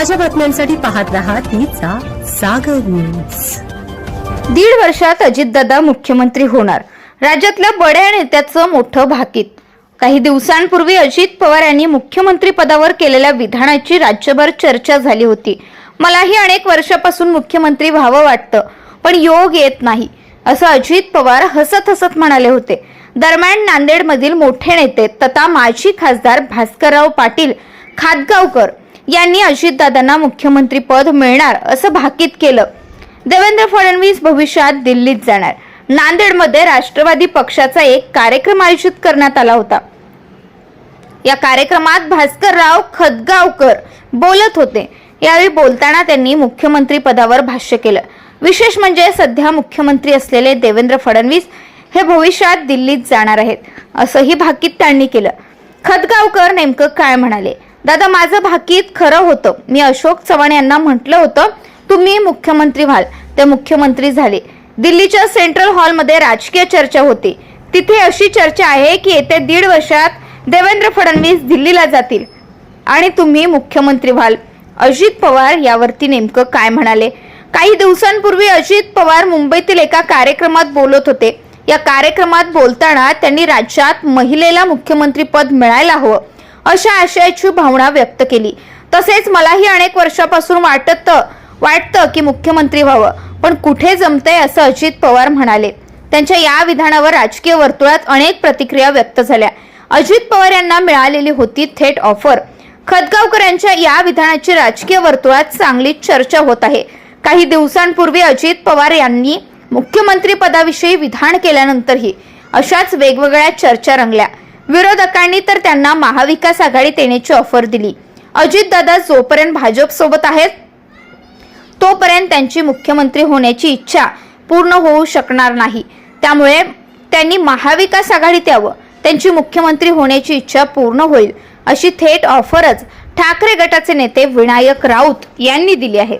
ताज्या बातम्यांसाठी पाहत राहा तिचा सागर न्यूज दीड वर्षात अजितदादा मुख्यमंत्री होणार. राज्यातल्या बड्या नेत्याचं मोठं भाकीत. काही दिवसांपूर्वी अजित पवार यांनी मुख्यमंत्री पदावर केलेल्या विधानाची राज्यभर चर्चा झाली होती. मलाही अनेक वर्षापासून मुख्यमंत्री व्हावं वाटतं पण योग येत नाही असं अजित पवार हसत हसत म्हणाले होते. दरम्यान नांदेडमधील मोठे नेते तथा माजी खासदार भास्करराव पाटील खादगावकर यांनी अजितदादांना मुख्यमंत्री पद मिळणार असं भाकीत केलं. देवेंद्र फडणवीस भविष्यात दिल्लीत जाणार. नांदेडमध्ये राष्ट्रवादी पक्षाचा एक कार्यक्रम आयोजित करण्यात आला होता. या कार्यक्रमात भास्करराव खदगावकर बोलत होते. यावेळी बोलताना त्यांनी मुख्यमंत्री पदावर भाष्य केलं. विशेष म्हणजे सध्या मुख्यमंत्री असलेले देवेंद्र फडणवीस हे भविष्यात दिल्लीत जाणार आहेत असंही भाकीत त्यांनी केलं. खदगावकर नेमकं काय म्हणाले? दादा माझं भाकीत खरं होतं. मी अशोक चव्हाण यांना म्हटलं होतं तुम्ही मुख्यमंत्री व्हाल. ते मुख्यमंत्री झाले. दिल्लीच्या सेंट्रल हॉलमध्ये राजकीय चर्चा होती. तिथे अशी चर्चा आहे की येत्या दीड वर्षात देवेंद्र फडणवीस दिल्लीला जातील. आणि तुम्ही मुख्यमंत्री व्हाल. अजित पवार यावरती नेमकं काय म्हणाले? काही दिवसांपूर्वी अजित पवार मुंबईतील एका कार्यक्रमात बोलत होते. या कार्यक्रमात बोलताना त्यांनी राज्यात महिलेला मुख्यमंत्री पद मिळायला हवं. अशा आशयाची भावना व्यक्त केली. तसेच मलाही अनेक वर्षापासून वाटत वाटतं की मुख्यमंत्री व्हावं. पण कुठे जमतंय असं अजित पवार म्हणाले. त्यांच्या या विधानावर राजकीय वर्तुळात अनेक प्रतिक्रिया व्यक्त झाल्या. अजित पवार यांना मिळालेली होती थेट ऑफर. खदगावकर यांच्या या विधानाची राजकीय वर्तुळात चांगली चर्चा होत आहे. काही दिवसांपूर्वी अजित पवार यांनी मुख्यमंत्री पदाविषयी विधान केल्यानंतरही अशाच वेगवेगळ्या चर्चा रंगल्या. विरोधकांनी तर त्यांना महाविकास आघाडीत येण्याची ऑफर दिली. अजितदादा जोपर्यंत भाजप सोबत आहेत तोपर्यंत त्यांची मुख्यमंत्री होण्याची इच्छा पूर्ण होऊ शकणार नाही. त्यामुळे त्यांनी महाविकास आघाडीत यावं त्यांची मुख्यमंत्री होण्याची इच्छा पूर्ण होईल अशी थेट ऑफरच ठाकरे गटाचे नेते विनायक राऊत यांनी दिली आहे.